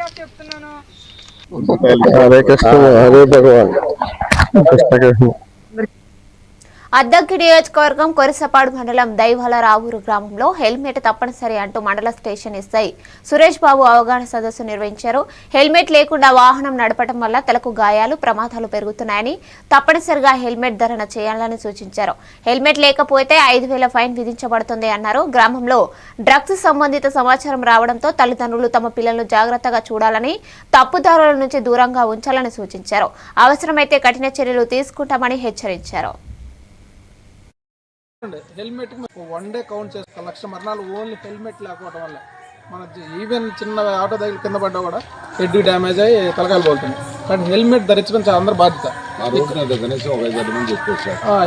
Cap చెప్తున్నాను హరే కృష్ణ హరే భగవాన్ కృష్ణ కృష్ణ అద్దంకి నియోజకవర్గం కొరిసపాడు మండలం దైవాల రావూరు గ్రామంలో హెల్మెట్ తప్పనిసరి అంటూ మండల స్టేషన్ ఇస్తాయి సురేష్ బాబు అవగాహన సదస్సు నిర్వహించారు. హెల్మెట్ లేకుండా వాహనం నడపడం వల్ల తలకు గాయాలు ప్రమాదాలు పెరుగుతున్నాయని తప్పనిసరిగా హెల్మెట్ ధరణ చేయాలని సూచించారు. హెల్మెట్ లేకపోతే ఐదు వేల ఫైన్ విధించబడుతుంది అన్నారు. గ్రామంలో డ్రగ్స్ సంబంధిత సమాచారం రావడంతో తల్లిదండ్రులు తమ పిల్లలను జాగ్రత్తగా చూడాలని తప్పుదారుల నుంచి దూరంగా ఉంచాలని సూచించారు. అవసరమైతే కఠిన చర్యలు తీసుకుంటామని హెచ్చరించారు. హెల్మెట్ వన్ డే కౌంట్ చేస్తాం లక్ష మరణాలు ఓన్లీ హెల్మెట్ లేకపోవడం వల్ల. మన ఈవెన్ చిన్న ఆటో దగ్గర కింద పడ్డా కూడా హెడ్ డ్యామేజ్ అయ్యి తలకాయలు పోతుంది కానీ హెల్మెట్ ధరించడం చాలా అందరూ బాధ్యత.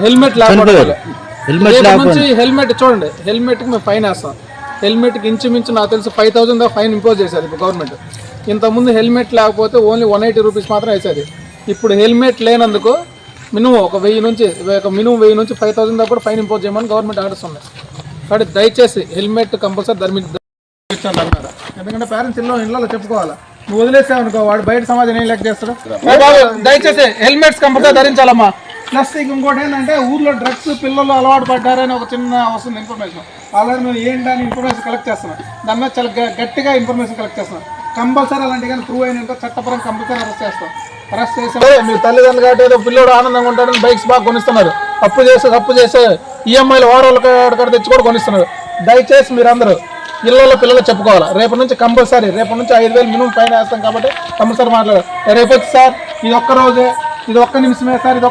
హెల్మెట్ లేకపోవడం హెల్మెట్ చూడండి హెల్మెట్కి మేము ఫైన్ వేస్తాం. హెల్మెట్కి ఇంచుమించు నాకు తెలిసి ఫైవ్ థౌసండ్ దాకా ఫైన్ ఇంపోజ్ చేసేది ఇప్పుడు గవర్నమెంట్ ఇంతకుముందు హెల్మెట్ లేకపోతే ఓన్లీ వన్ ఎయిటీ రూపీస్ మాత్రం వేసేది. ఇప్పుడు హెల్మెట్ లేనందుకు మినిమం ఒక వెయ్యి నుంచి ఒక మినిమం వెయ్యి నుంచి ఫైవ్ థౌసండ్ దాకా కూడా ఫైన్ ఇంపోజ్ చేయమని గవర్నమెంట్ ఆర్డర్స్ ఉన్నాయి. కాబట్టి దయచేసి హెల్మెట్ కంపల్సరీ ధర్మి అన్నారు ఎందుకంటే పేరెంట్స్ ఇల్లు ఇళ్ళలో చెప్పుకోవాలా? నువ్వు వదిలేసావు అనుకో వాడు బయట సమాజం ఏం లెక్క చేస్తాడు? దయచేసి హెల్మెట్స్ కంపల్సరీ ధరించాలమ్మా. ప్లస్ ఇంకోటి ఏంటంటే ఊర్లో డ్రగ్స్ పిల్లలు అలవాటు పడ్డారని ఒక చిన్న వస్తుంది ఇన్ఫర్మేషన్ ఆల్రెడీ మేము ఏంటని ఇన్ఫర్మేషన్ కలెక్ట్ చేస్తున్నాం దాని మీద చాలా గట్టిగా ఇన్ఫర్మేషన్ కలెక్ట్ చేస్తున్నాం కంపల్సరీ అలాంటి కానీ ప్రూవ్ అయినాక చట్టపరం కంపల్సరీ అరెస్ట్ చేస్తాం మీ తల్లిదండ్రులు కాబట్టి ఏదో పిల్లడు ఆనందంగా ఉంటాడని బైక్స్ బాగా కొనిస్తున్నారు. అప్పు చేసి అప్పు చేసి ఈఎంఐలు వాడవాళ్ళు కాడ తెచ్చి కూడా కొనిస్తున్నారు. దయచేసి మీరందరూ ఇళ్ళలో పిల్లలు చెప్పుకోవాలి? రేపు నుంచి కంపల్సరీ రేపు నుంచి ఐదు వేలు మినిమం ఫైన్ వేస్తాం కాబట్టి కంపల్సరీ మాట్లాడారు. రేపు వచ్చి సార్ ఇది ఒక్క రోజే ఇది ఒక్క నిమిషమే సార్ ఇది